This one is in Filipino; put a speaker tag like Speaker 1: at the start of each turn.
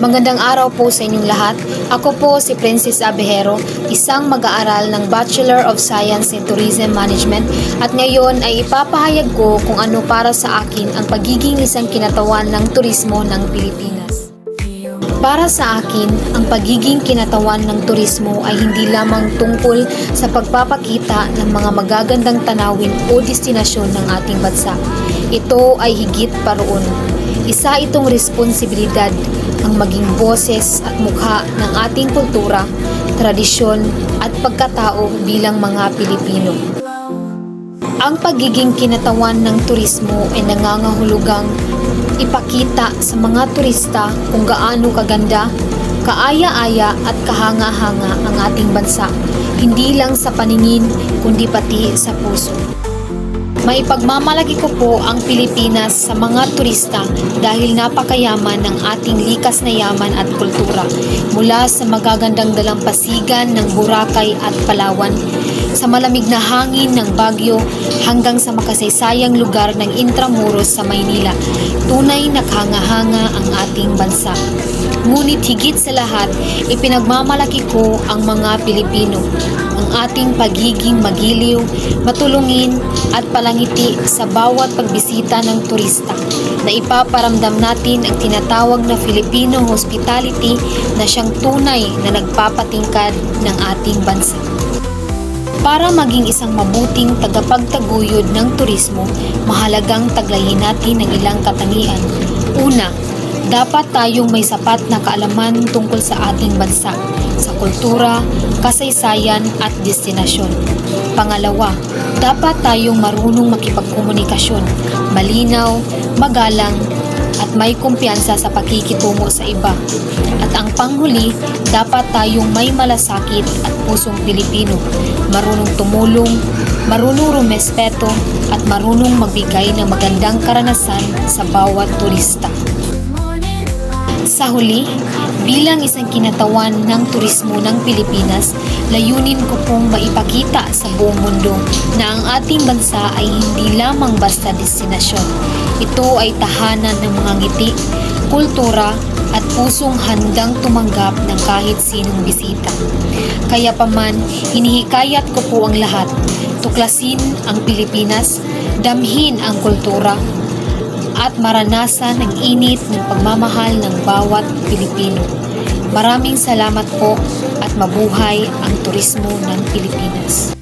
Speaker 1: Magandang araw po sa inyong lahat. Ako po si Princess Abejero, isang mag-aaral ng Bachelor of Science in Tourism Management at ngayon ay ipapahayag ko kung ano para sa akin ang pagiging isang kinatawan ng turismo ng Pilipinas. Para sa akin, ang pagiging kinatawan ng turismo ay hindi lamang tungkol sa pagpapakita ng mga magagandang tanawin o destinasyon ng ating bansa. Ito ay higit pa roon. Isa itong responsibilidad ang maging boses at mukha ng ating kultura, tradisyon at pagkatao bilang mga Pilipino. Ang pagiging kinatawan ng turismo ay nangangahulugang ipakita sa mga turista kung gaano kaganda, kaaya-aya at kahanga-hanga ang ating bansa, hindi lang sa paningin kundi pati sa puso. Maipagmamalaki ko po ang Pilipinas sa mga turista dahil napakayaman ng ating likas na yaman at kultura mula sa magagandang dalampasigan ng Boracay at Palawan sa malamig na hangin ng Baguio hanggang sa makasaysayang lugar ng Intramuros sa Maynila. Tunay na kahanga-hanga ang ating bansa. Ngunit higit sa lahat, ipinagmamalaki ko ang mga Pilipino, ang ating pagiging magiliw, matulungin at palangiti sa bawat pagbisita ng turista na ipaparamdam natin ang tinatawag na Filipino hospitality na siyang tunay na nagpapatingkad ng ating bansa. Para maging isang mabuting tagapagtaguyod ng turismo, mahalagang taglayin natin ang ilang katangian. Una, dapat tayong may sapat na kaalaman tungkol sa ating bansa, sa kultura, kasaysayan at destinasyon. Pangalawa, dapat tayong marunong makipagkomunikasyon, malinaw, magalang, at may kumpiyansa sa pakikitungo sa iba. At ang panghuli, dapat tayong may malasakit at pusong Pilipino, marunong tumulong, marunong rumespeto, at marunong magbigay ng magandang karanasan sa bawat turista. Sa huli, bilang isang kinatawan ng turismo ng Pilipinas, layunin ko pong maipakita sa buong mundo na ang ating bansa ay hindi lamang basta destinasyon. Ito ay tahanan ng mga ngiti, kultura, at pusong handang tumanggap ng kahit sinong bisita. Kaya paman, hinihikayat ko po ang lahat. Tuklasin ang Pilipinas, damhin ang kultura, at maranasan ang init ng pagmamahal ng bawat Pilipino. Maraming salamat po at mabuhay ang turismo ng Pilipinas.